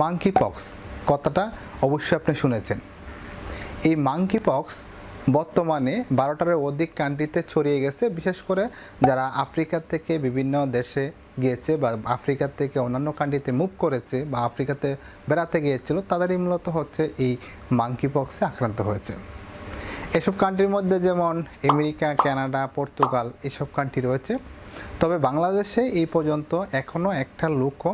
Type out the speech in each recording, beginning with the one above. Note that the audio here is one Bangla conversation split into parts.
মাংকি পক্স কথাটা অবশ্যই আপনি শুনেছেন। এই মাংকি পক্স বর্তমানে বারোটার অধিক কান্ট্রিতে ছড়িয়ে গেছে, বিশেষ করে যারা আফ্রিকা থেকে বিভিন্ন দেশে গিয়েছে বা আফ্রিকা থেকে অন্যান্য কান্ট্রিতে মুভ করেছে বা আফ্রিকাতে বেড়াতে গিয়েছিল, তাদেরই মূলত হচ্ছে এই মাংকি পক্সে আক্রান্ত হয়েছে। এসব কান্ট্রির মধ্যে যেমন আমেরিকা, কানাডা, পর্তুগাল, এসব কান্ট্রি রয়েছে। তবে বাংলাদেশে এই পর্যন্ত এখনও একটা লোকও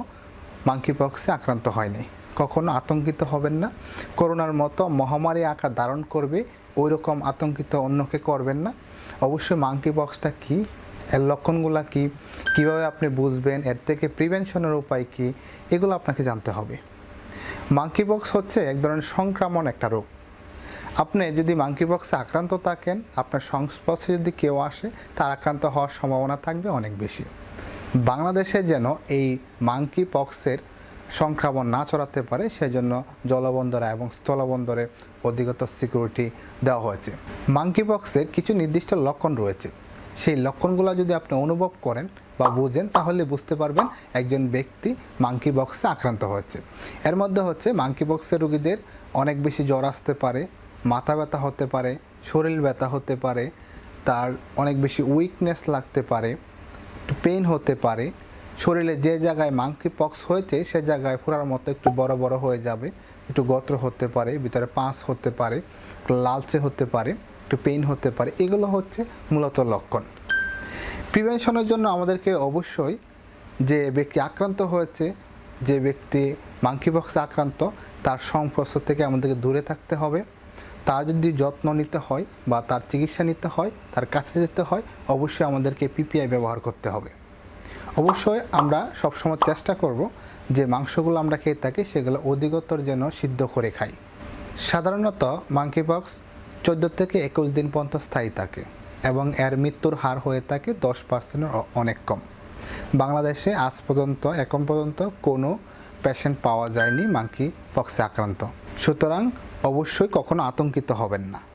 মাংকি পক্সে আক্রান্ত হয়নি। কখনো আতঙ্কিত হবেন না। করোনার মতো মহামারী আকার ধারণ করবে ওই রকম আতঙ্কিত অন্যকে করবেন না। অবশ্যই মাংকি পক্সটা কী, এর লক্ষণগুলো কী, কীভাবে আপনি বুঝবেন, এর থেকে প্রিভেনশনের উপায় কী, এগুলো আপনাকে জানতে হবে। মাংকি পক্স হচ্ছে এক ধরনের সংক্রমণ একটা রোগ। আপনি যদি মাংকি পক্সে আক্রান্ত থাকেন, আপনার সংস্পর্শে যদি কেউ আসে, তার আক্রান্ত হওয়ার সম্ভাবনা থাকবে অনেক বেশি। বাংলাদেশে যেন এই মাংকি পক্সের সংক্রমণ না ছড়াতে পারে, সেজন্য জলবন্দরে এবং স্থলবন্দরে অধিকতর সিকিউরিটি দেওয়া হয়েছে। মাংকি পক্সের কিছু নির্দিষ্ট লক্ষণ রয়েছে। সেই লক্ষণগুলো যদি আপনি অনুভব করেন বা বুঝেন, তাহলে বুঝতে পারবেন একজন ব্যক্তি মাংকি বক্সে আক্রান্ত হয়েছে। এর মধ্যে হচ্ছে মাংকি বক্সের রোগীদের অনেক বেশি জ্বর আসতে পারে, মাথা ব্যথা হতে পারে, শরীর ব্যথা হতে পারে, তার অনেক বেশি উইকনেস লাগতে পারে পেইন হতে পারে। শরীরে যে জায়গায় মাংকি পক্স হয়েছে, সে জায়গায় ফোড়ার মতো একটু বড় বড় হয়ে যাবে। একটু গত্র হতে পারে, ভিতরে পাঁচ হতে পারে লালচে হতে পারে, একটু পেইন হতে পারে। এগুলো হচ্ছে মূলত লক্ষণ। প্রিভেনশনের জন্য আমাদেরকে অবশ্যই যে ব্যক্তি আক্রান্ত হয়েছে, যে ব্যক্তি মাংকি বক্সে আক্রান্ত, তার সংস্পর্শ থেকে আমাদেরকে দূরে থাকতে হবে। তার যদি যত্ন নিতে হয় বা তার চিকিৎসা নিতে হয়, তার কাছে যেতে হয়, অবশ্যই আমাদেরকে পিপিআই ব্যবহার করতে হবে। অবশ্যই আমরা সবসময় চেষ্টা করব যে মাংসগুলো আমরা খেয়ে থাকি, সেগুলো অধিকতর যেন সিদ্ধ করে খাই। সাধারণত মাংকি বক্স চোদ্দ থেকে একুশ দিন পর্যন্ত স্থায়ী থাকে এবং এর মৃত্যুর হার হয়ে থাকে দশ পার্সেন্টের অনেক কম। বাংলাদেশে আজ পর্যন্ত, এখন পর্যন্ত কোনো পেশেন্ট পাওয়া যায়নি মাংকি পক্সে আক্রান্ত। সুতরাং অবশ্যই কখনো আতঙ্কিত হবেন না।